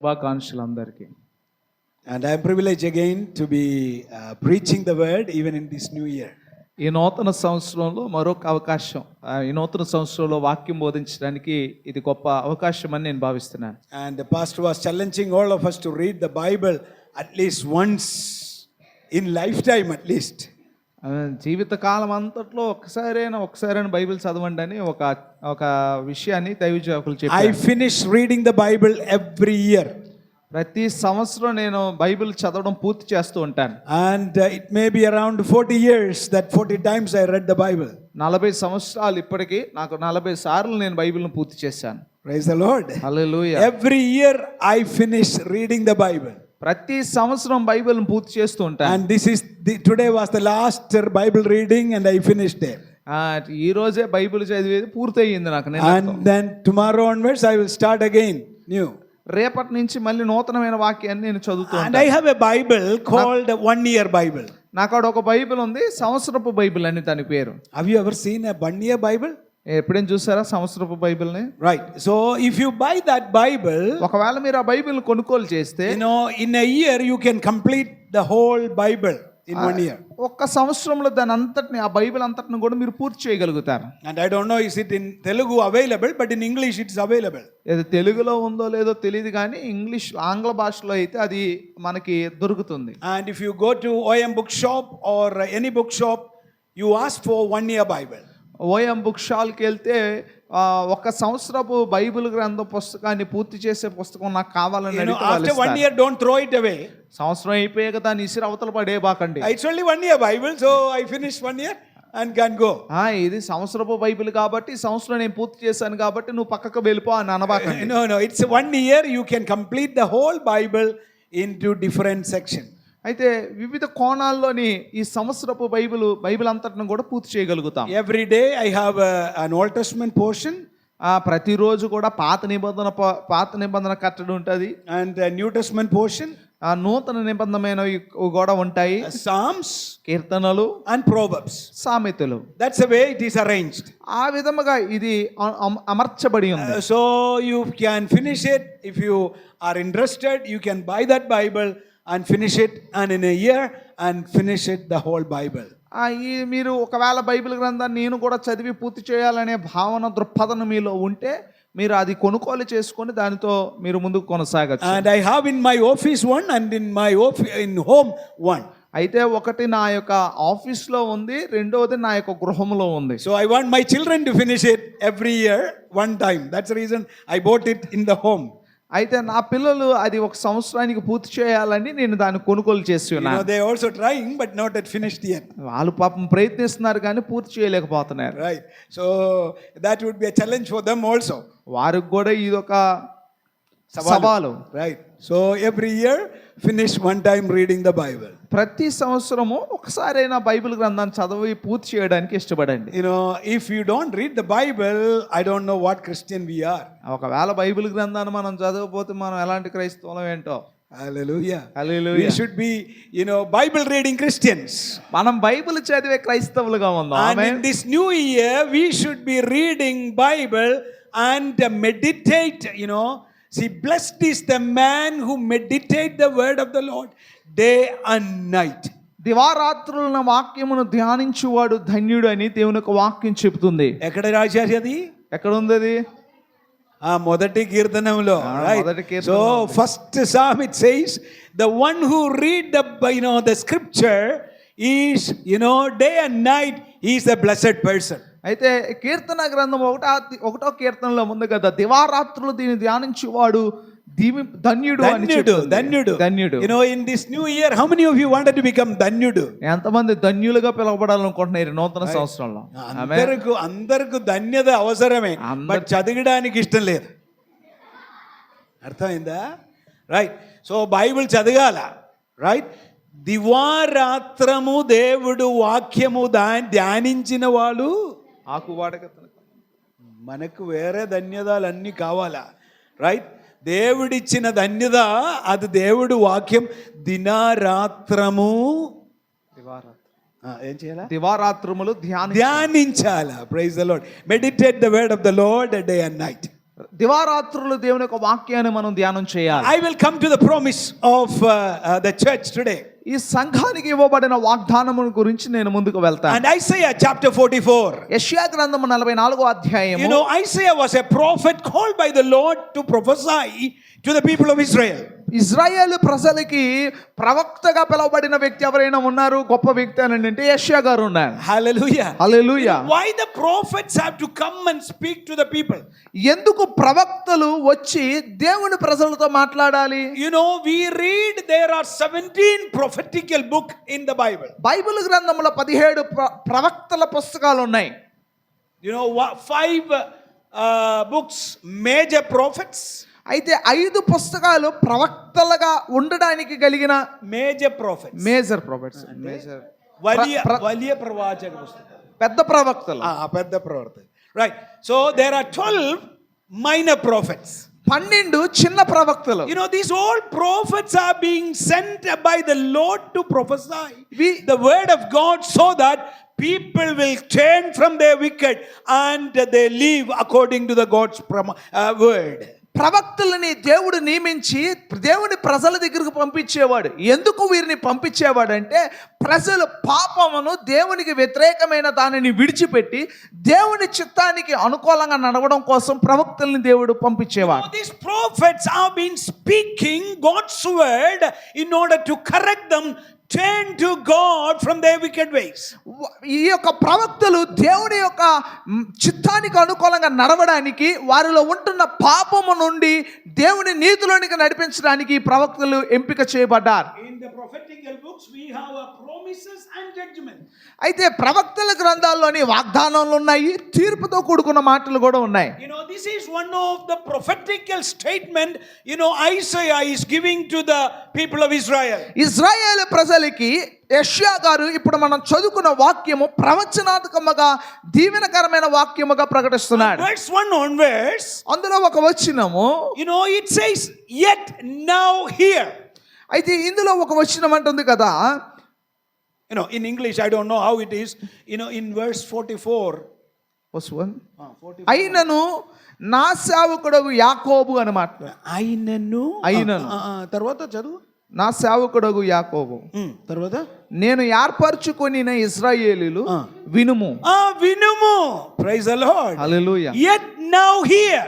శుభాకాంక్షలు అందరికీ And I am privileged again to be uh, preaching the word even in this new year. ఈ నూతన సంవత్సరంలో మరొక అవకాశం ఆ, ఈ నూతన సంవత్సరంలో వాక్యం బోధించడానికి ఇది గొప్ప అవకాశం అని నేను భావిస్తున్నాను And the pastor was challenging all of us to read the Bible at least once in lifetime, at least. జీవితకాలం అంతట్లో ఒకసారైనా ఒకసారైనా బైబిల్ చదవండి అని ఒక ఒక విషయాన్ని దైవజాకులు చెప్పి I finish reading the Bible every year ప్రతి సంవత్సరం నేను బైబిల్ చదవడం పూర్తి చేస్తూ ఉంటాను. And it may be around forty years that forty times I read the Bible నలభై సంవత్సరాలు ఇప్పటికీ నాకు నలభై సార్లు నేను బైబిల్ను పూర్తి చేశాను. Praise the Lord hallelujah every year I finish reading the Bible ప్రతి సంవత్సరం బైబిల్ పూర్తి చేస్తూ ఉంటాను. And this is the today was the last Bible reading and I finish day ఈ రోజే బైబిల్ చదివేది పూర్తయింది నాకు and then tomorrow onwards I will start again new రేపటి నుంచి మళ్ళీ నూతనమైన వాక్యాన్ని నేను చదువుతాను and I have a Bible called one year Bible నాకు ఒక బైబిల్ ఉంది సంవత్సరపు బైబిల్ అని దాని పేరు. Have you ever seen a one year Bible ఎప్పుడైనా చూసారా సంవత్సరపు బైబిల్ని Right. So if you buy that Bible, ఒకవేళ మీరు ఆ బైబిల్ కొనుగోలు చేస్తే know, in a year you can complete the whole Bible in one year. ఒక్క సంవత్సరంలో దాని అంతటిని ఆ బైబిల్ అంతటిని కూడా మీరు పూర్తి చేయగలుగుతారు And I don't know is it in Telugu available, but in English it's available. ఇది తెలుగులో ఉందో లేదో తెలియదు కానీ ఇంగ్లీష్ ఆంగ్ల భాషలో అయితే అది మనకి దొరుకుతుంది And if you go to OM bookshop or any bookshop, you ask for one year Bible. OM book షాల్కి వెళ్తే ఒక సంవత్సరపు బైబిల్ గ్రంథ పుస్తకాన్ని పూర్తి చేసే పుస్తకం నాకు కావాలని one year don't throw it away సంవత్సరం అయిపోయే కదా ఇసిరి అవతల పడే బాకండి I only one year Bible so I finish one year and can go ఇది సంవత్సరపు బైబిల్ కాబట్టి సంవత్సరం నేను పూర్తి చేశాను కాబట్టి నువ్వు పక్కకు వెళ్ళిపో అని అనబాక it's one year you can complete the whole Bible in two different section అయితే వివిధ కోణాల్లోని ఈ సంవత్సరపు బైబిల్ బైబిల్ అంతటను కూడా పూర్తి చేయగలుగుతాం. Every day I have an allotment portion ప్రతిరోజు కూడా పాత నిబంధన పాత నిబంధన కట్టడి ఉంటుంది. అండ్ న్యూ టెస్ట్మెంట్ పోర్షన్ ఆ నూతన నిబంధమైన కూడా ఉంటాయి. సామ్స్ కీర్తనలు. అండ్ ప్రోబబ్స్ సామెతలు. That's way it is arranged ఆ విధముగా ఇది అమర్చబడి ఉంది. So you can finish it if you are interested you can buy that Bible and finish it and in year and finish it the whole Bible మీరు ఒకవేళ Bible గ్రంథాన్ని నేను కూడా చదివి పూర్తి చేయాలనే భావన దృక్పథం మీలో ఉంటే మీరు అది కొనుగోలు చేసుకొని దానితో మీరు ముందుకు కొనసాగచ్చు. And I have in my office one and in my office in home one అయితే ఒకటి నా యొక్క ఆఫీస్లో ఉంది రెండవది నా యొక్క గృహంలో ఉంది. So I want my children to finish it every year one time that's reason I bought it in the home అయితే నా పిల్లలు అది ఒక సంవత్సరానికి పూర్తి చేయాలని నేను దాన్ని కొనుగోలు చేసి ఉన్నాను. They also trying but not at finish the వాళ్ళు పాపం ప్రయత్నిస్తున్నారు కానీ పూర్తి చేయలేకపోతున్నారు. Right so that would be a challenge వారికి కూడా ఇది ఒక సవాలు. Right so every year finish one time reading the Bible ప్రతి సంవత్సరము ఒకసారి అయినా బైబిల్ గ్రంథాన్ని చదివి పూర్తి చేయడానికి ఇష్టపడండి. You know if you don't read the Bible I don't know what Christian we are ఒకవేళ బైబిల్ గ్రంథాన్ని మనం చదవకపోతే మనం ఎలాంటి క్రైస్తవులం ఏంటో? Should be you know Bible reading Christians మనం బైబిల్ చదివే క్రైస్తవులుగా ఉన్నాం this new year we should be reading Bible and meditate you know See, blessed is the man who meditate the word of the Lord day and night. దివారాత్రుల వాక్యమును ధ్యానించువాడు ధన్యుడు అని దేవుని యొక్క వాక్యం చెబుతుంది. ఎక్కడ రాశారు అది? ఎక్కడ ఉంది అది ఆ మొదటి కీర్తనంలో so. First Psalm it says the one who read the you know the scripture is you know day and night is the blessed person అయితే కీర్తన గ్రంథం ఒకటో ఒకటో కీర్తనలో ఉంది కదా దివారాత్రులు దీన్ని ధ్యానించువాడు దీవి ధన్యుడు ధన్యుడు. ధన్యుడు. ధన్యుడు. You know in this new year how many of you wanted to become ధన్యుడు? ఎంతమంది ధన్యులుగా పిలువబడాలనుకుంటున్నారు నూతన సంవత్సరంలో? అందరికి అందరికి ధన్యత అవసరమే. అందరి- బట్ చదవడానికి ఇష్టం లేదు. అర్థమైందా? రైట్ సో బైబిల్ చదగాల. రైట్ దివారాత్రము దేవుడు వాక్యము ధ్యానించిన వాళ్ళు ఆకు వాడక మనకు వేరే ధన్యతలు అన్నీ కావాలా? రైట్ దేవుడిచ్చిన ధన్యత అది దేవుడు వాక్యం దినారాత్రము. ఏం చేయాలా? దివారాత్రములు ధ్యాని ధ్యానించాలా? Praise the Lord meditate the word of the Lord day and night దివారాత్రులు దేవుని యొక్క వాక్యాన్ని మనం ధ్యానం చేయాలి. Come to the promise of uh, uh, the church today. ఈ సంఘానికి ఇవ్వబడిన వాగ్దానము గురించి నేను ముందుకు వెళ్తాను. అండ్ ఐసయా చాప్టర్ 44 యెషయా గ్రంథము 44 అధ్యాయము. You know Isaiah a prophet called by the Lord to prophesy to the people of Israel Israel ప్రజలకి ప్రవక్తగా పిలవబడిన వ్యక్తి ఎవరైనా ఉన్నారు? గొప్ప వ్యక్తి అని అంటే యష్యా గారు ఉన్నారు. Hallelujah hallelujah why the prophets have to come and speak to the people ఎందుకు ప్రవక్తలు వచ్చి దేవుని ప్రజలతో మాట్లాడాలి? You know we read they are seventeen prophetical book in the Bible. Bible గ్రంథంలో పదిహేడు ప్రవక్తల పుస్తకాలు ఉన్నాయి. You know five books major prophets అయితే ఐదు పుస్తకాలు ప్రవక్తలుగా ఉండడానికి కలిగిన major prophets major prophets major వలియ వలియ ప్రవాచక పుస్తకాలు పెద్ద ప్రవక్తలు. పెద్ద ప్రవర్త right so there are twelve minor prophets పన్నెండు చిన్న ప్రవక్తలు you know these all prophets are being sent by the lord to prophesy We- the word of god so that people will turn from their wicked and they live according to the god's prom- uh, word ప్రవక్తులని దేవుడు నియమించి దేవుని ప్రజల దగ్గరకు పంపించేవాడు. ఎందుకు వీరిని పంపించేవాడు అంటే ప్రజలు పాపమును దేవునికి వ్యతిరేకమైన దానిని విడిచిపెట్టి దేవుని చిత్తానికి అనుకూలంగా నడవడం కోసం ప్రవక్తల్ని దేవుడు పంపించేవాడు. This these prophets have been speaking God's word in order to correct them, turn to God from their wicked ways. ఈ యొక్క ప్రవక్తలు దేవుని యొక్క చిత్తానికి అనుకూలంగా నడవడానికి వారిలో ఉంటున్న పాపము నుండి దేవుని నీతిలోనికి నడిపించడానికి ప్రవక్తలు ఎంపిక చేయబడ్డారు In the prophetical books, we have uh, promises and judgment. అయితే ప్రవక్తల గ్రంథాల్లోని వాగ్దానాలు ఉన్నాయి తీర్పుతో కూడుకున్న మాటలు కూడా ఉన్నాయి You know, this is one of the prophetical statement, you know, Isaiah is giving to the people of Israel. Israel ప్రజలకి యష్యా గారు ఇప్పుడు మనం చదువుకున్న వాక్యము ప్రవచనాత్మకముగా దీవెనకరమైన వాక్యముగా ప్రకటిస్తున్నాడు Verse 1 onwards, అందులో ఒక వచ్చినము you know, it says, Yet now here. అయితే ఇందులో ఒక వచనం అంటుంది కదా. You know, in English, I don't know how it is. You know, in verse 44, వసువన్ uh, 44 అయినను నా సేవకుడగు యాకోబు అని మాట. అయినను? అయినను. తర్వాత చదువు? నా సేవకుడగు యాకోబు. తర్వాత? నేను ఏర్పరచుకొనిన ఇజ్రాయేలీలు ఆ. వినుము. ఆ వినుము. Praise the Lord hallelujah yet now here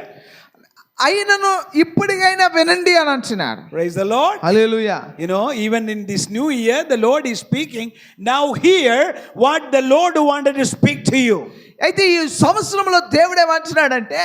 అయినను ఇప్పటికైనా వినండి అని అంటున్నాడు praise the lord hallelujah you know even in this new year the lord is speaking now hear what the lord wanted to speak to you అయితే ఈ సంవత్సరంలో దేవుడు ఏమంటున్నాడంటే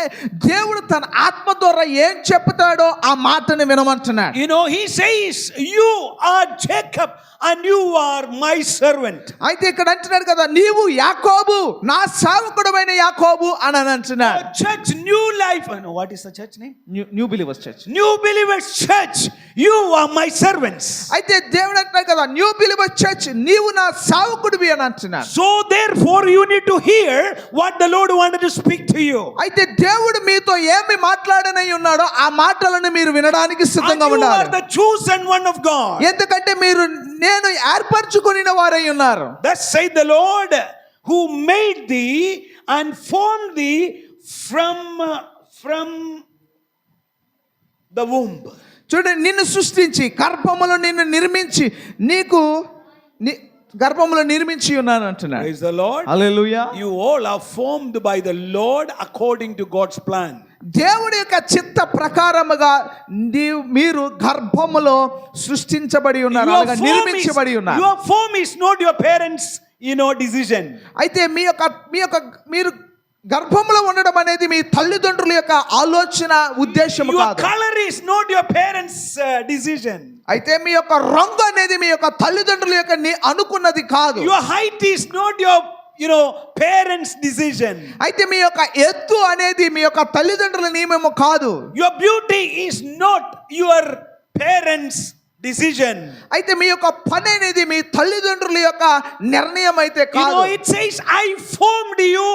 దేవుడు తన ఆత్మ ద్వారా ఏం చెప్తాడో ఆ మాటను వినమంటున్నాడు. You know he says you are Jacob and you are my servant అయితే ఇక్కడ అంటున్నాడు కదా నీవు యాకోబు నా సేవకుడమైన యాకోబు అని అంటున్నాడు. Church new life Anu what is the church name new believers church new believers church you are my servants అయితే దేవుడు అంటున్నాడు కదా న్యూ బిలీవర్స్ చర్చ్ నీవు నా సేవకుడివి అని అంటున్నాడు. So therefore you need to hear what the Lord wanted to speak to you అయితే దేవుడు మీతో ఏమి మాట్లాడనే ఉన్నాడో ఆ మాటలను మీరు వినడానికి సిద్ధంగా ఉన్నారు you are the chosen one of God ఎందుకంటే మీరు నేను ఏర్పరచుకొనిన వారై ఉన్నారు. That say the Lord who made the and formed the from from the womb చూడండి నిన్ను సృష్టించి కర్పములు నిన్ను నిర్మించి నీకు గర్భములో నిర్మించి ఉన్నాను అంటున్నాడు. Is the Lord hallelujah you all are formed by the Lord according to God's plan దేవుడి యొక్క చిత్త ప్రకారముగా మీరు గర్భములో సృష్టించబడి ఉన్నారు అలాగా నిర్మించబడి ఉన్నారు. Your form is not your parents you know decision అయితే మీ యొక్క మీ యొక్క మీరు గర్భంలో ఉండడం అనేది మీ తల్లిదండ్రుల యొక్క ఆలోచన ఉద్దేశం is not your parents' uh, decision. అయితే మీ యొక్క రంగు అనేది మీ యొక్క తల్లిదండ్రుల యొక్క ని- అనుకున్నది కాదు Your height is not your, you know, parents' decision. అయితే మీ యొక్క ఎత్తు అనేది మీ యొక్క తల్లిదండ్రుల నియమము కాదు Your beauty is not your parents' decision. అయితే మీ యొక్క పని అనేది మీ తల్లిదండ్రుల యొక్క నిర్ణయం అయితే You కాదు know, it says, I formed you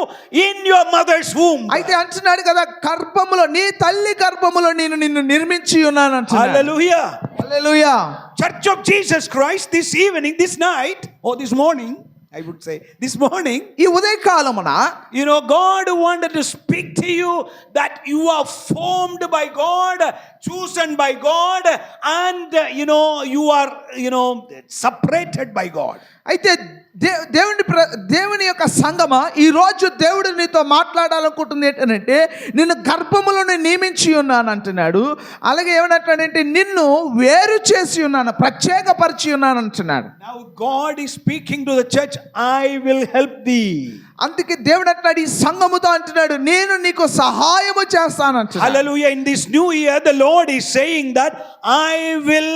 in your mother's womb. అయితే అంటున్నాడు కదా గర్భములో నీ తల్లి గర్భములో నేను నిన్ను నిర్మించి ఉన్నాను అంటున్నాడు Hallelujah. Hallelujah Church of Jesus Christ, this evening, this night, or this morning, I would say, this morning, ఈ ఉదయకాలమున you know, God wanted to speak to you that you are formed by God, chosen by God, and, uh, you know, you are, you know, separated by God. అయితే they దేవుని ప్ర దేవుని యొక్క సంగమ ఈ రోజు దేవుడు నీతో మాట్లాడాలనుకుంటుంది ఏంటంటే నిన్ను గర్భములను నియమించి ఉన్నాను అంటున్నాడు అలాగే ఏమంటాడంటే నిన్ను వేరు చేసి ఉన్నాను ప్రత్యేకపరిచి ఉన్నాను అంటున్నాడు Now, God is speaking to the church, I will help thee. అందుకే దేవుడు అంటున్నాడు ఈ సంఘముతో అంటున్నాడు నేను నీకు సహాయము చేస్తాను అంటున్నాడు Hallelujah. In this new year, the Lord is saying that I will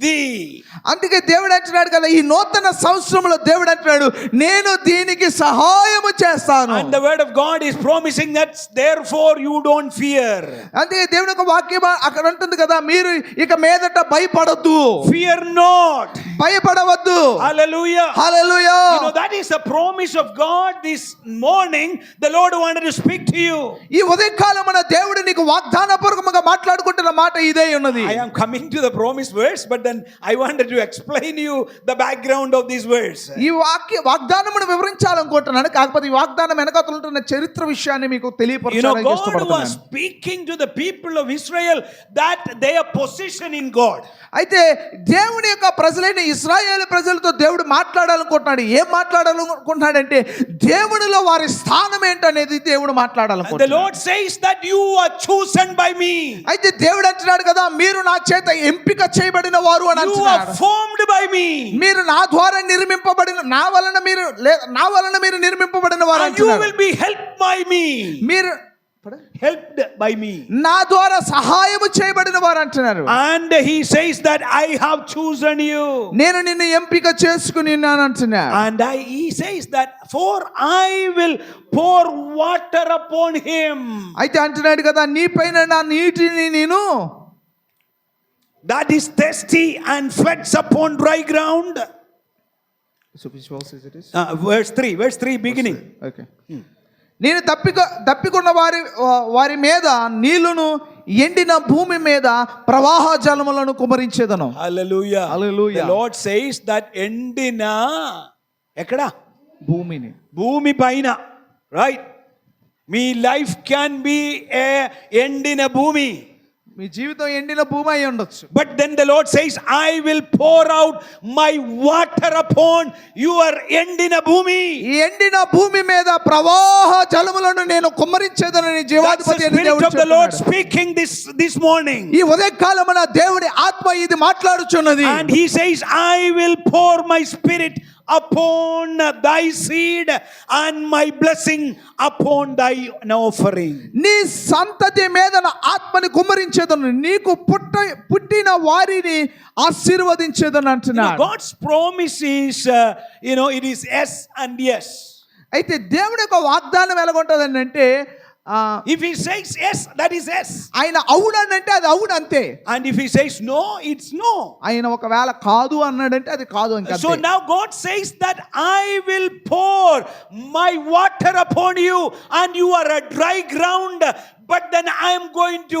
ఇది అందుకే దేవుడు అంటున్నాడు కదా ఈ నూతన సంవత్సరంలో దేవుడు అంటున్నాడు నేను దీనికి సహాయము చేస్తాను. The word of God is promising that there you don't fear అందుకే దేవుడు ఒక వాక్యం అక్కడ ఉంటుంది కదా మీరు ఇక మీదట భయపడద్దు. ఫియర్ నాట్ భయపడవద్దు. Hallelujah hallelujah you know that is the promise of God this morning the Lord wanted to speak to ఈ ఉదయం కాలమున దేవుడు నీకు వాగ్దానపూర్వకంగా మాట్లాడుకుంటున్న మాట ఇదే ఉన్నది. I coming to the promise words but the then I wanted to explain you the background of this verse. ఈ వాక్య వాగ్దానమును వివరించాలనుకుంటున్నాను కాకపోతే ఈ వాగ్దానం వెనకతలు ఉంటున్న చరిత్ర విషయాన్ని మీకు తెలియపరచాలని ఇష్టపడుతున్నాను speaking to the people of Israel that their position in God. అయితే దేవుని యొక్క ప్రజలైన ఇస్రాయేల్ ప్రజలతో దేవుడు మాట్లాడాలనుకుంటున్నాడు ఏం మాట్లాడాలనుకుంటున్నాడంటే దేవునిలో వారి స్థానం ఏంటనేది దేవుడు And the మాట్లాడాలనుకుంటున్నాడు Lord says that you are chosen by me. అయితే దేవుడు అంటున్నాడు కదా మీరు నా చేత ఎంపిక చేయబడిన వారు అని You are అంటున్నాడు formed by me. మీరు నా ద్వారా నిర్మింపబడిన నా వలన మీరు నా వలన మీరు నిర్మింపబడిన వారు And you అంటున్నాడు will be helped by me. మీరు Helped by me. నా ద్వారా సహాయము చేయబడిన వారు అంటున్నారు And he says that I have chosen you. నేను నిన్ను ఎంపిక చేసుకుని ఉన్నాను అంటున్నాడు And I, he says that for I will pour water upon him. అయితే అంటున్నాడు కదా నీ పైన నా నీటిని నేను That is thirsty and floods upon dry ground. Uh, verse 3, verse 3 beginning. Okay నేను తప్పిక తప్పికున్న వారి వారి మీద నీళ్ళను ఎండిన భూమి మీద ప్రవాహ జలములను కుమరించేదను Hallelujah. Hallelujah. The Lord says that ఎండిన ఎక్కడ భూమిని భూమి పైన రైట్ మీ లైఫ్ క్యాన్ బి ఏ ఎండిన భూమి మీ జీవితం ఎండిన భూమి అయి ఉండొచ్చు but then the Lord says I will pour out my water upon your ఎండిన భూమి ఈ ఎండిన భూమి మీద ప్రవాహ జలములను నేను కుమ్మరించేదనని That's the జీవాధిపతి అని spirit దేవుడు of the Lord చెప్తున్నాడు. speaking this this morning. ఈ ఉదయకాలమున దేవుడి ఆత్మ ఇది మాట్లాడుచున్నది And he says, I will pour my spirit upon thy seed and my blessing upon thy offering. నీ సంతతి మీద నా ఆత్మని కుమ్మరించేదను నీకు పుట్ట పుట్టిన వారిని ఆశీర్వదించేదని అంటున్నాడు God's promise is, uh, you know, it is yes and yes. అయితే దేవుడి యొక్క వాగ్దానం ఎలాగుంటుందని అంటే ఆ, If he says yes, that is yes. ఆయన అవునంటే అది అవును అంతే And if he says no, it's no. ఆయన ఒకవేళ కాదు అన్నాడంటే అది కాదు ఇంకా So now God says that I will pour my water upon you, and you are a dry ground, But then I am going to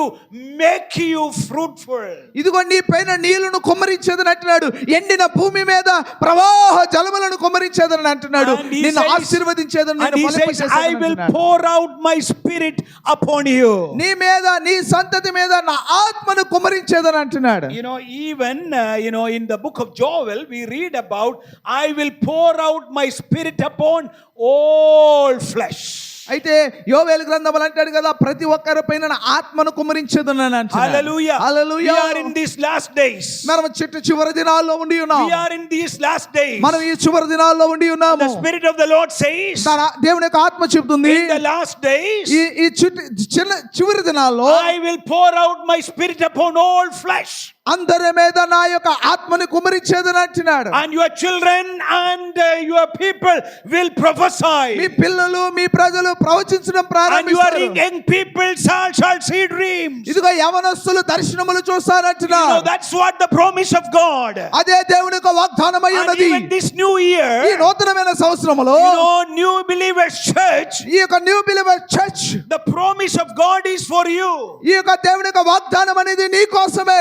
make you fruitful. ఇదిగో నీ పైన నీళ్ళను కుమ్మరించేదని అంటున్నాడు ఎండిన భూమి మీద ప్రవాహ జలములను కుమ్మరించేదని అంటున్నాడు And he నిన్ను says- ఆశీర్వదించేదని And నిన్ను he says, ఫలింపచేసేదని I will అంటున్నాడు. pour out my spirit upon you. నీ మీద నీ సంతతి మీద నా ఆత్మను కుమ్మరించేదని అంటున్నాడు You know, even, uh, you know, in the book of Joel, we read about, I will pour out my spirit upon all flesh. అయితే యోవేలు గ్రంథములు అంటాడు కదా ప్రతి ఒక్కరి పైన ఆత్మను కుమరించదు చిట్టు చివరి దినాల్లో ఉండి ఉన్నాం మనం ఈ చివరి దినాల్లో ఉండి ఉన్నాము. Spirit of the Lord says దేవుని యొక్క ఆత్మ చెబుతుంది లాస్ట్ డేస్ ఈ ఈ చివరి దినాల్లో I will pour out my spirit upon all flesh అందరి మీద నా యొక్క ఆత్మని కుమరించేది అంటున్నాడు. And your children and your people will prophesy మీ పిల్లలు మీ ప్రజలు ప్రవచించడం ప్రారంభిస్తారు. పీపుల్ షాల్ సీ డ్రీమ్స్ ఇదిగో యవనస్తులు దర్శనములు చూస్తారు అంటున్నా. No that's what the promise of God అదే దేవుని యొక్క వాగ్దానమై ఉన్నది. ఇన్ న్యూ ఇయర్ నూతనమైన సంవత్సరములో న్యూ బిలీవర్ చర్చ్ ఈ యొక్క new believer church the promise of God is for you ఈ యొక్క దేవుని యొక్క వాగ్దానం అనేది నీ కోసమే.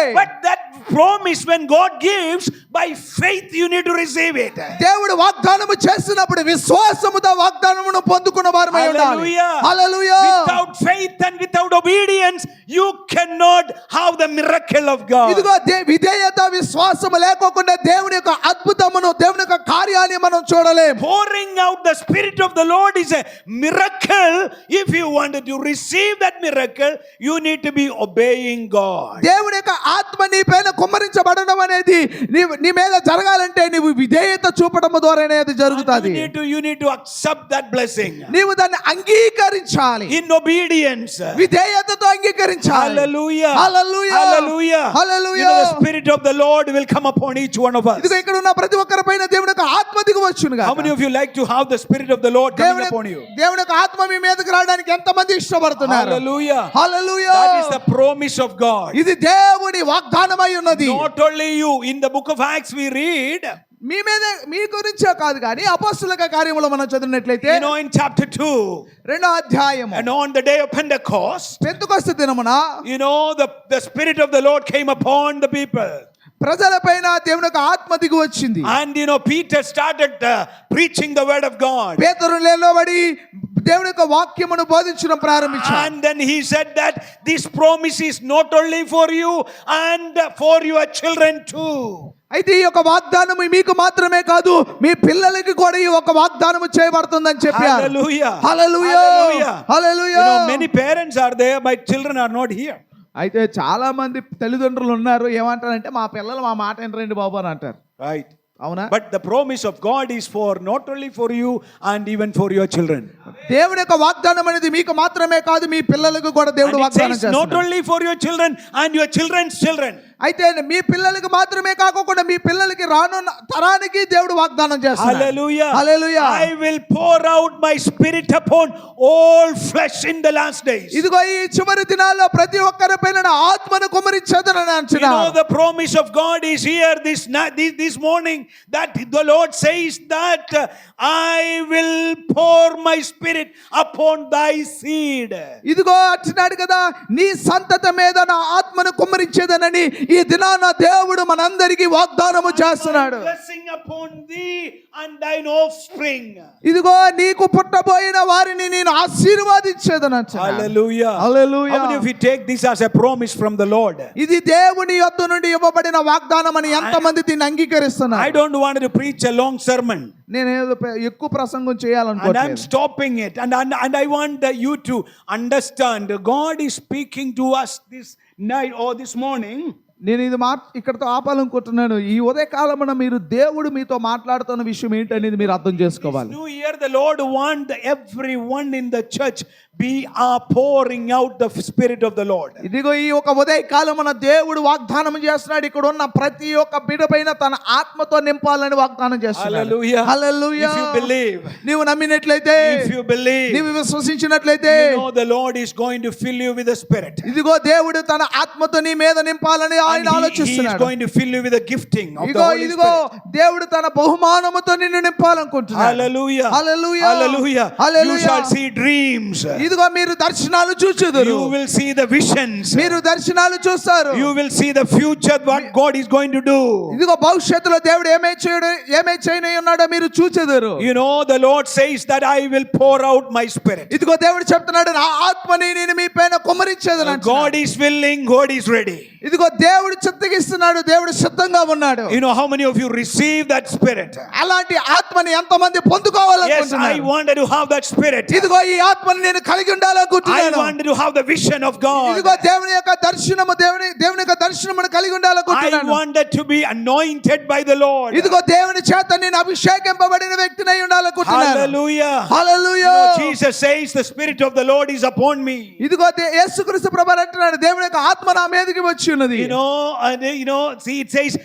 Promise when God gives, by faith you need to receive it. దేవుడు వాగ్దానము చేసినప్పుడు విశ్వాసముతో వాగ్దానమును పొందుకున్న వారమై ఉండాలి Hallelujah. Hallelujah Without faith and without obedience, you cannot have the miracle of God. ఇదిగో దే- విధేయత విశ్వాసము లేకోకుండా దేవుని యొక్క అద్భుతమును దేవుని యొక్క కార్యాన్ని మనం చూడలేము Pouring out the Spirit of the Lord is a miracle. If you wanted to receive that miracle, you need to be obeying God. దేవుని యొక్క ఆత్మ నీ పైన కుమ్మరించబడడం అనేది నీ నీ మీద జరగాలంటే నీవు విధేయత చూపడం ద్వారానే అది జరుగుతుంది. You to you to accept that blessing నీవు దాన్ని అంగీకరించాలి. ఇన్ ఒబీడియన్స్ విధేయతతో అంగీకరించాలి. Hallelujah hallelujah hallelujah hallelujah the spirit of the Lord will come upon each one of ఇక్కడ ఉన్న ప్రతి ఒక్కరిపైన దేవుని యొక్క ఆత్మ దిగువచ్చును గా you like to have the of the Lord coming దేవుని యొక్క ఆత్మ మీ మీదకి రావడానికి ఎంత మంది ఇష్టపడుతున్నారు హల్లెలూయా హల్లెలూయా ద ప్రామిస్ ఇది దేవుని వాగ్దానమై ఉన్నది. Not only you in the book of Acts we read మీ మీద మీ గురించే కాదు కానీ అపోస్తుల కార్యంలో మనం చదివినట్లయితే నో ఇన్ చాప్టర్ 2 అధ్యాయం and on the day of Pentecost Pentecost దినమున you spirit of the Lord came upon the people ప్రజలపైన దేవునికి ఆత్మ దిగు వచ్చింది. And you know started preaching the word of God Pethuru లేలోబడి దేవుని యొక్క వాక్యమును బోధించడం ప్రారంభించాడు and then he said that this promise is not only for you and for your children too అయితే ఈ యొక్క వాగ్దానము మీకు మాత్రమే కాదు మీ పిల్లలకి కూడా ఈ ఒక వాగ్దానము చేయబడుతుందని చెప్పారు. Many parents are they my children are not here అయితే చాలా మంది తల్లిదండ్రులు ఉన్నారు ఏమంటారంటే మా పిల్లలు మా మాట ఏంటండి బాబు అని అంటారు. రైట్ అవునా But the promise of God is for not only for you and even for your children. దేవుని యొక్క వాగ్దానం అనేది మీకు మాత్రమే కాదు మీ పిల్లలకు కూడా And దేవుడు it వాగ్దానం says not చేస్తున్నాడు only for your children and your children's children. అయితే మీ పిల్లలకి మాత్రమే కాకుండా మీ పిల్లలకి రానున్న తరానికి దేవుడు వాగ్దానం చేస్తాడు ఇదిగో ఈ చివరి దినాల్లో ప్రతి ఒక్కరి పైన ఆత్మను కుమరించింగ్ that I will pour my spirit upon thy seed ఇదిగో వచ్చినాడు కదా నీ సంతత మీద నా ఆత్మను కుమ్మరించేదనని ఈ దినాన దేవుడు మనందరికీ వాగ్దానము చేస్తున్నాడు. ఇదిగో నీకు పుట్టబోయిన వారిని నేను ఆశీర్వాదించేదనోడ్ ఇది దేవుని యొద్ నుండి ఇవ్వబడిన వాగ్దానం అని ఎంతమంది దీన్ని అంగీకరిస్తున్నారు? I don't want to long sermon నేను ఏదో ఎక్కువ ప్రసంగం చేయాలనుకుంటా I stopping it and and and I want you to understand God is speaking to us this night or this morning నేను ఇది మా ఇక్కడతో ఆపాలనుకుంటున్నాను ఈ ఉదయకాలమున మీరు దేవుడు మీతో మాట్లాడుతున్న విషయం ఏంటనేది మీరు అర్థం చేసుకోవాలి. New year, the Lord want everyone in the church be are pouring out the Spirit of the Lord. ఇదిగో ఈ ఒక ఉదయకాలమున దేవుడు వాగ్దానం చేస్తున్నాడు ఇక్కడ ఉన్న ప్రతి ఒక్క బిడ పైన తన ఆత్మతో నింపాలని వాగ్దానం చేస్తున్నాడు Hallelujah. Hallelujah. If you believe, నీవు నమ్మినట్లయితే if you believe, నీవు విశ్వసించినట్లయితే you know the Lord is going to fill you with the Spirit. ఇదిగో దేవుడు తన ఆత్మతో నీ మీద నింపాలని ఆయన ఆలోచిస్తున్నాడు going to fill you with the gifting of the ఇదిగో. దేవుడు తన బహుమానముతో నిన్ను నింపాలనుకుంటున్నాడు. Hallelujah. You Hallelujah. shall see dreams. ఇదిగో మీరు దర్శనాలు చూచుదురు You will see the visions. మీరు దర్శనాలు చూస్తారు You will see the future, what God is going to do. ఇదిగో భవిష్యత్తులో దేవుడు ఏమై చేయడు ఏమై చేయనై ఉన్నాడో మీరు చూచెదరు You know, the Lord says that I will pour out my spirit. ఇదిగో దేవుడు చెప్తున్నాడు నా ఆత్మని నేను మీ పైన కుమ్మరించేదని God is willing, God is ready. ఇదిగో దేవుడు చిత్తగిస్తున్నాడు దేవుడు సిద్ధంగా ఉన్నాడు You know how many of you receive that spirit? అలాంటి ఆత్మని ఎంతమంది Yes, I పొందుకోవాలనుకుంటున్నారు wanted to have that spirit. ఇదిగో ఈ ఆత్మని నేను కలిగి ఉండాలి అనుకుంటున్నాను. I want to have the vision of God ఇదిగో దేవుని యొక్క దర్శనము దేవుని దేవుని యొక్క దర్శనము కలిగి ఉండాలి అనుకుంటున్నాను. I want to be anointed by the Lord ఇదిగో దేవుని చేత నేను అభిషేకింపబడిన వ్యక్తిని అయి ఉండాలి hallelujah hallelujah Jesus says the spirit of the Lord is upon me ఇదిగో యేసుక్రీస్తు ప్రభువు అంటున్నాడు. దేవుని యొక్క ఆత్మ నా మీదకి వచ్చి ఉన్నది. You know you know see it says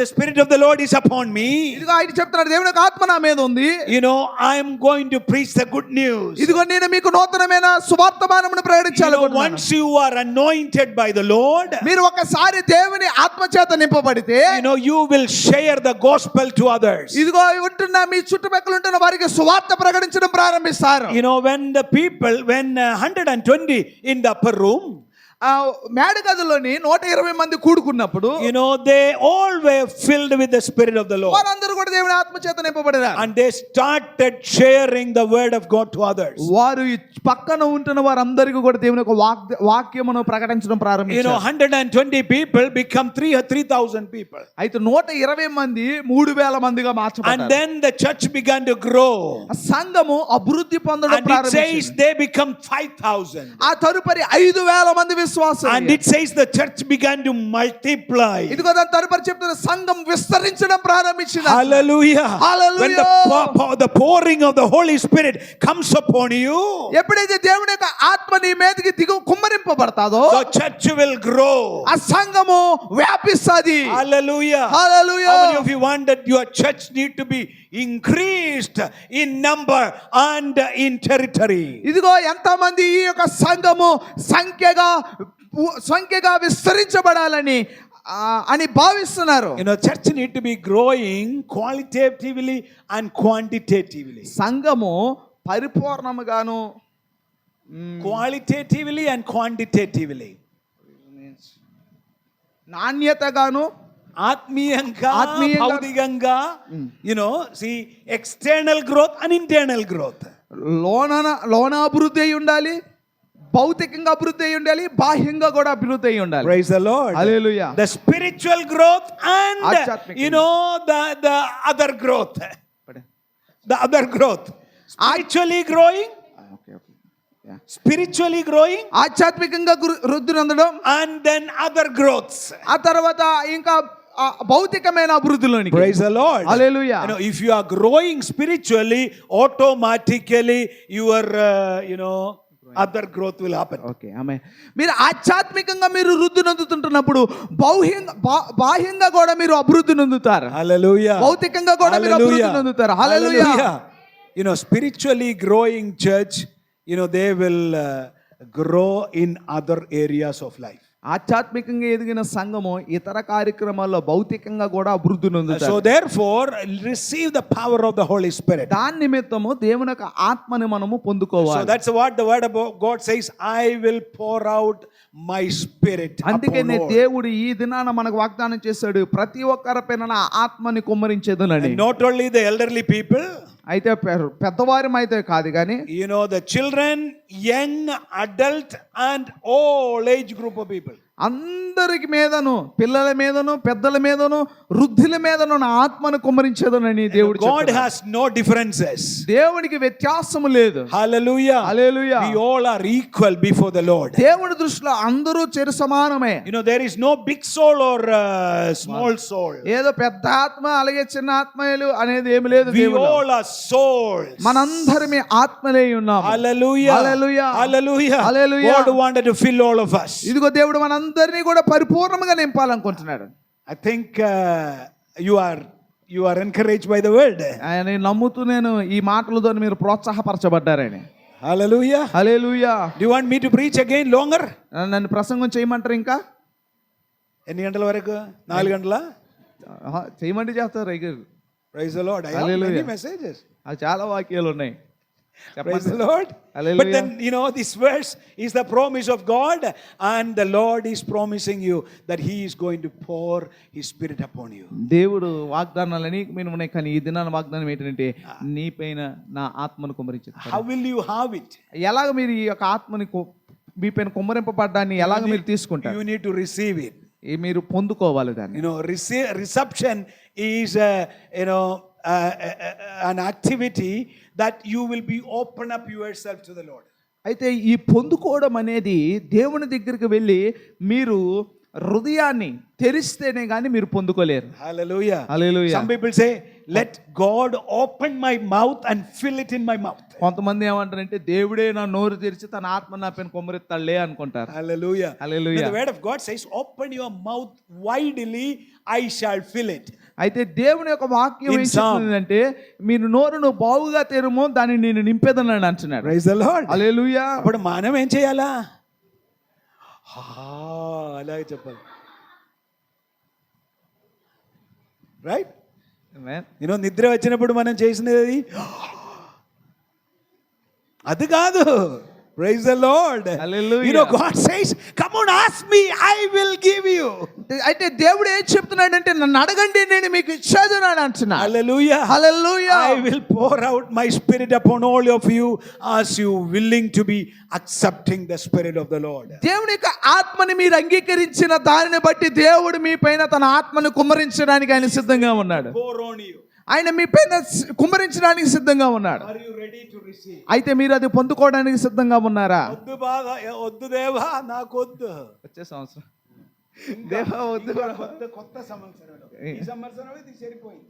the spirit of the Lord is upon me ఇదిగో ఆయన చెప్తున్నాడు దేవుని యొక్క ఆత్మ నా మీద ఉంది. You know I am going to preach the good news ఇదిగో నేను మీకు నూతన మాధ్యమేన సువార్త మానమును ప్రకటించాలి once you are anointed by the Lord మీరు ఒకసారి దేవుని ఆత్మ చేత నింపబడితే you know you will share the gospel to others ఇదిగో ఉంటున్న మీ చుట్టుపక్కల ఉంటున్న వారికి సువార్త ప్రకటించడం ప్రారంభిస్తారు. You know when the people when 120 in the upper room ఆ మేడ గదిలోని నూట ఇరవై మంది కూడుకున్నప్పుడు you know they all were filled with the of the లో కూడా దేవుని ఆత్మ చేత నింపబడారు and sharing the word of God to వారు పక్కన ఉంటున్న వారందరికీ కూడా దేవుని ఒక వాక్యమును ప్రకటించడం ప్రారంభించారు. You know 120 people become 3 3000 people అయితే 120 మంది 3000 మందిగా మార్చబడ్డారు. Then church began to grow సంఘము అభివృద్ధి పొందడం ప్రారంభించింది. అండ్ ఆ తరుపరి ఐదు వేల మంది విశ్వాసం And it says the church began to multiply. ఇదిగో దాని తదుపరి చెప్తున్న సంఘం విస్తరించడం ప్రారంభించింది Hallelujah. Hallelujah. When the, po- po- the pouring of the Holy Spirit comes upon you, ఎప్పుడైతే దేవుని యొక్క ఆత్మ నీ మీదకి దిగు కుమ్మరింపబడతాదో the church will grow. ఆ సంఘము వ్యాపిస్తుంది Hallelujah. Hallelujah. How many of you want that your church need to be increased in number and in territory? ఇదిగో ఎంతమంది ఈ యొక్క సంఘము సంఖ్యగా సంఖ్యగా విస్తరించబడాలని అని భావిస్తున్నారు. You church need to be growing qualitatively and quantitatively సంఘము పరిపూర్ణముగాను క్వాలిటేటివ్లీ అండ్ క్వాంటిటేటివ్లీ నాణ్యతగాను ఆత్మీయంగా ఆత్మీయంగా you know see external growth and internal growth లోన లోనాభివృద్ధి అయి ఉండాలి. భౌతికంగా అభివృద్ధి అయి ఉండాలి బాహ్యంగా కూడా అభివృద్ధి అయి ఉండాలి praise the lord Hallelujah. the spiritual growth and ఆధ్యాత్మిక. you know the the other growth the other growth spiritually growing spiritually growing ఆధ్యాత్మికంగా గురు- వృద్ధి పొందడం and then other growths ఆ తర్వాత ఇంకా ఆ భౌతికమైన అభివృద్ధిలోనికి praise the lord Hallelujah. you know if you are growing spiritually automatically your uh, you other growth will happen okay ఆమె మీరు ఆధ్యాత్మికంగా మీరు వృద్ధి నొందుతుంటున్నప్పుడు బౌహింద బాహ్యంగా కూడా మీరు అభివృద్ధి నందుతారు. హల్లెలూయ భౌతికంగా కూడా మీరు అభివృద్ధి నొందుతారు. Hallelujah you growing church you they will grow in other areas of life ఆధ్యాత్మికంగా ఎదిగిన సంఘము ఇతర కార్యక్రమాల్లో భౌతికంగా కూడా అభివృద్ధి So నొందుతారు therefore, receive the power of the Holy Spirit. దాని నిమిత్తము దేవుని యొక్క ఆత్మని మనము So పొందుకోవాలి that's what the word of God says. I will pour out my spirit అందుకనే upon all. దేవుడు ఈ దినాన మనకు వాగ్దానం చేశాడు ప్రతి ఒక్కరిపైన నా ఆత్మని కుమ్మరించేదనని And not only the elderly people, అయితే పె- పెద్దవారం అయితే కాదు కానీ you know, the children, young, adult, and all age group of people. అందరికి మీదను పిల్లల మీదను పెద్దల మీదను వృద్ధుల మీదను నా ఆత్మను కుమ్మరించేదనని దేవుడు గాడ్ హాస్ నో డిఫరెన్సెస్ దేవుడికి వ్యత్యాసం లేదు. Hallelujah hallelujah we all are equal before the Lord దేవుడి దృష్టిలో అందరూ చెరు సమానమే. You know there is no big soul or small soul ఏదో పెద్ద ఆత్మ అలాగే చిన్న ఆత్మలు అనేది ఏమీ లేదు సోల్ ఆల్ ఆర్ సోల్స్ మనందరమే ఆత్మలే ఉన్నాం hallelujah hallelujah hallelujah hallelujah God wanted to fill all of us. ఇదిగో దేవుడు మనందరం మనందరినీ కూడా పరిపూర్ణంగా నింపాలనుకుంటున్నాడు. Think uh, you are you are encouraged by the word. ఆయన నమ్ముతూ నేను ఈ మాటలతో మీరు ప్రోత్సాహపరచబడ్డారని. Hallelujah. Hallelujah Do you want me to preach again longer? నన్ను ప్రసంగం చేయమంటారు ఇంకా? ఎన్ని గంటల వరకు? నాలుగు గంటల? చేయమంటే చేస్తారు అయ్య గారు praise the Lord I messages చాలా వాక్యాలు ఉన్నాయి. Praise the Lord. Hallelujah. But then, you know, this verse is the promise of God, and the Lord is promising you that He is going to pour His Spirit upon you. దేవుడు వాగ్దానాలు అనేక మీద ఉన్నాయి కానీ ఈ దినాన వాగ్దానం ఏంటంటే నీ పైన నా ఆత్మను కుమ్మరించి How will you have it? ఎలాగ మీరు ఈ యొక్క ఆత్మని మీ పైన కుమ్మరింపబడ్డాన్ని ఎలాగ మీరు తీసుకుంటారు You need to receive it. ఈ మీరు పొందుకోవాలి దాన్ని You know, rece- reception is, uh, an activity that you will be open up yourself to the Lord అయితే ఈ పొందుకోవడం అనేది దేవుని దగ్గరికి వెళ్ళి మీరు హృదయాన్ని తెరిస్తేనే కానీ మీరు పొందుకోలేరు. Let God open my mouth and fill in my mouth కొంతమంది ఏమంటారంటే దేవుడే నా నోరు తెరిచి తన ఆత్మ నా పైన కొమ్మరెత్తాడులే అనుకుంటారు. Hallelujah hallelujah the word of God says open your mouth widely I shall fill అయితే దేవుని యొక్క వాక్యం ఏం చెప్తుందంటే నోరు నువ్వు బాగుగా తెరుమో దాన్ని నేను నింపేదన్నాడు అంటున్నాడు. ప్రైజ్ ద లార్డ్ హల్లెలూయా అప్పుడు మనం ఏం చేయాలా? అలాగే చెప్పాలి. రైట్ నేను నిద్ర వచ్చినప్పుడు మనం చేసినది అది కాదు. Praise the Lord hallelujah you know God says come on ask me I will give you అంటే దేవుడు ఏం చెప్తున్నాడు అంటే నన్ను అడగండి నేను మీకు ఇచ్చేది నేను అంటున్నా hallelujah hallelujah I will pour out my spirit upon all of you as you willing to be accepting the spirit of the Lord దేవుని యొక్క ఆత్మని మీరు అంగీకరించిన దానిని బట్టి దేవుడు మీ పైన తన ఆత్మను కుమరించడానికి ఆయన సిద్ధంగా ఉన్నాడు. పోరోనియో ఆయన మీ పైన కుమ్మరించడానికి సిద్ధంగా ఉన్నాడు? అయితే మీరు అది పొందుకోవడానికి సిద్ధంగా ఉన్నారా? వద్దు బాగా వద్దు దేవా నాకు వద్దు. వచ్చే సంవత్సరం. దేవా వద్దు కొత్త సంవత్సరం. ఈ సంవత్సరం ఇది సరిపోయింది.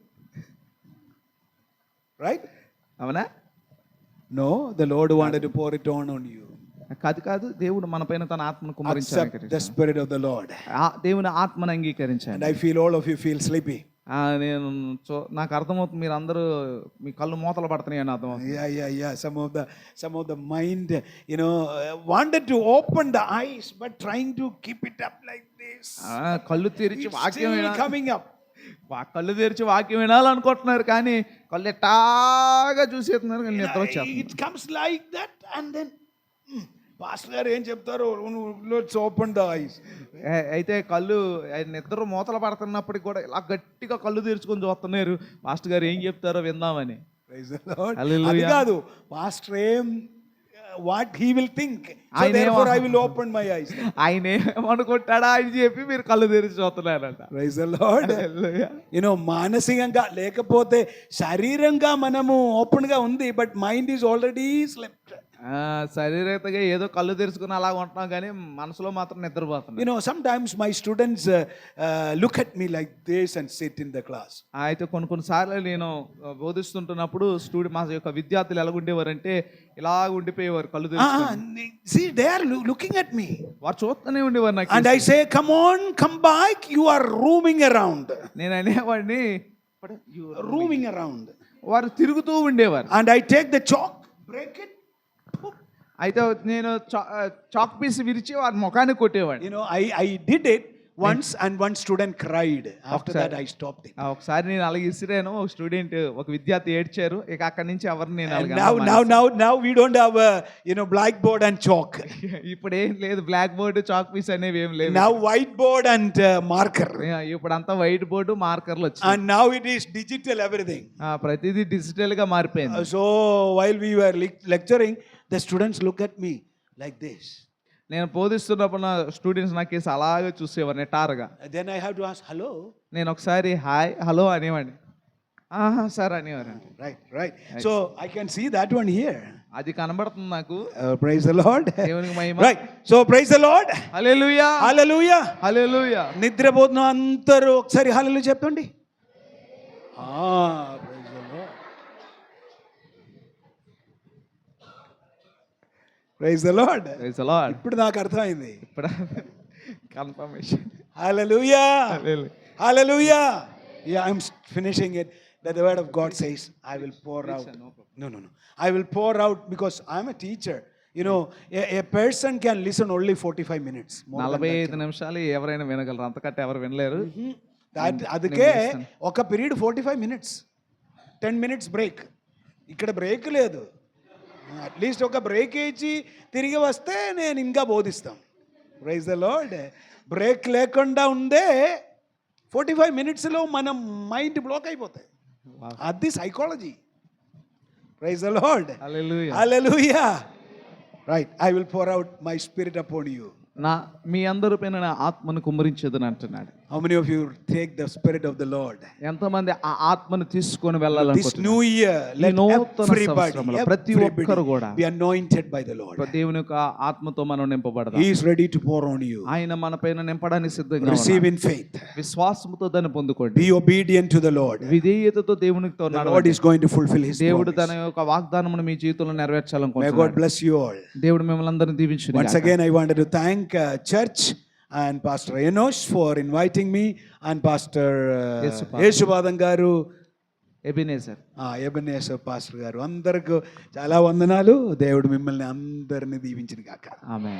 రైట్ అవునా? No the Lord wanted to pour it on on you. కాదు కాదు దేవుడు మన పైన తన ఆత్మను కుమ్మరించడానికి accept the spirit of the lord. ఆ దేవుని ఆత్మను అంగీకరించాలి and i feel all of you feel sleepy. ఆ, నేను నాకు అర్థమవుతుంది మీరు అందరూ మీ కళ్ళు మూతలు పడుతున్నాయని అర్థం yeah yeah yeah some of the some of the mind you know wanted to open the eyes but trying to keep it up like this కళ్ళు తెరిచి వాక్యం కమింగ్ అప్ కళ్ళు తెరిచి వాక్యం వినాలనుకుంటున్నారు కానీ కళ్ళు ఎట్టాగా చూసేస్తున్నారు it comes like that and then pastor గారు ఏం చెప్తారు లెట్స్ ఓపెన్ ద ఐస్ ఏ- అయితే కళ్ళు నిద్ర మూతలు పడుతున్నప్పటికి కూడా ఇలా గట్టిగా కళ్ళు తెరుచుకొని చూస్తున్నారు. మాస్టర్ గారు ఏం చెప్తారో విందామని. అది. కాదు పాస్టర్ ఏం what he will think I will open my eyes ఆయన ఏమనుకుంటాడా అని చెప్పి మీరు కళ్ళు తెరిచి చూస్తున్నారంట. Praise the Lord. You know మానసికంగా లేకపోతే శరీరంగా మనము ఓపెన్గా ఉంది but mind is already slept శారీరకంగా ఏదో కళ్ళు తెరుచుకుని అలా ఉంటున్నాం కానీ మనసులో మాత్రం నిద్రపోతున్నాం. You know sometimes my students look at me like these and sit in the class అయితే కొన్ని కొన్నిసార్లు నేను బోధిస్తుంటున్నప్పుడు స్టూడెంట్ మా యొక్క విద్యార్థులు ఎలా ఉండేవారు అంటే ఇలా ఉండిపోయేవారు కళ్ళు తెరుచుకుని. సి లుకింగ్ అట్ మీ వాళ్ళు చూస్తూనే ఉండేవారు నాకు and I say come on come back you are roaming around నేను అనేవాడిని రూమింగ్ అరౌండ్ వారు తిరుగుతూ ఉండేవారు. And I take the chalk break it అయితే నేను చాక్ పీస్ విరిచి వారి ముఖాన్ని కొట్టేవాడు you know I I did it once and one student cried after that I stop ఒకసారి నేను అలాగే ఇసిరాను ఒక స్టూడెంట్ ఒక విద్యార్థి ఏడ్చారు. ఇక అక్కడి నుంచి ఎవరు నేను now now now now we don't have you know blackboard and chalk ఇప్పుడు ఏం లేదు. బ్లాక్ బోర్డ్ చాక్ పీస్ అనేవి ఏం లేదు now white board and marker ఇప్పుడు అంత వైట్ బోర్డ్ మార్కర్లు వచ్చాయి and now it is digital everything ప్రతిదీ డిజిటల్గా మారిపోయింది. So while we were lecturing the students look at me like this నేను బోధిస్తున్నప్పుడు నా స్టూడెంట్స్ నాకు వేసి అలాగే చూసేవారు నెటారుగా. Then I have to ask hello నేను ఒకసారి హాయ్ హలో అనేవాడిని. ఆహా సార్ అనేవారు. Right right so I can see that one here అది కనబడుతుంది నాకు. ప్రైజ్ ద లార్డ్ దేవునికి మహిమ. Right so praise the Lord hallelujah hallelujah hallelujah నిద్రపోతున్న అందరూ ఒకసారి హల్లెలూయా చెప్పండి ఆ ప్రైజ్ లార్డ్ ప్రైజ్ లార్డ్ ఇప్పుడు నాకు అర్థమైంది. Confirmation hallelujah hallelujah yeah I finishing it that the word of God says I will pour out no no no I will pour out because I a teacher you know a person can listen only 45 minutes 45 నిమిషాలు ఎవరైనా వినగలరు. అంతకంటే ఎవరు వినలేరు. అందుకే ఒక period 45 minutes 10 minutes break ఇక్కడ break లేదు. అట్లీస్ట్ ఒక బ్రేక్ ఇచ్చి తిరిగి వస్తే నేను ఇంకా బోధిస్తాం. ప్రైజ్ ద లార్డ్ బ్రేక్ లేకుండా ఉందే ఫార్టీ ఫైవ్ మినిట్స్లో మన మైండ్ బ్లాక్ అయిపోతాయి. అది psychology praise the Lord hallelujah hallelujah right I will pour out my spirit upon you నా మీ అందరి పైన నా ఆత్మను కుమ్మరించదని అంటున్నాడు. How many of you take the spirit of the Lord ఎంతమంది ఆ ఆత్మను తీసుకొని This వెళ్ళాలనుకుంటున్నారు new year, let నూతన everybody, సంవత్సరంలో ప్రతి everybody ఒక్కరు కూడా be anointed by the Lord. దేవుని యొక్క ఆత్మతో మనం నింపబడదాం He is ready to pour on you. ఆయన మన పైన నింపడానికి సిద్ధంగా Receive ఉన్నాడు. in faith. విశ్వాసముతో దాన్ని పొందుకోండి Be obedient to the Lord. విధేయతతో దేవునితో The Lord నడవండి is going to fulfill His దేవుడు promise. తన యొక్క వాగ్దానమును మీ జీవితంలో May God నెరవేర్చాలనుకుంటున్నాడు bless you all. దేవుడు మిమ్మల్ని అందరిని దీవించును Once again, I wanted to thank uh, church and pastor Enosh for inviting me and pastor Yesupadam గారు ఎబినేసర్ ఎబినేసర్ పాస్టర్ గారు అందరికీ చాలా వందనాలు. దేవుడు మిమ్మల్ని అందరినీ దీవించిన కాక ఆమె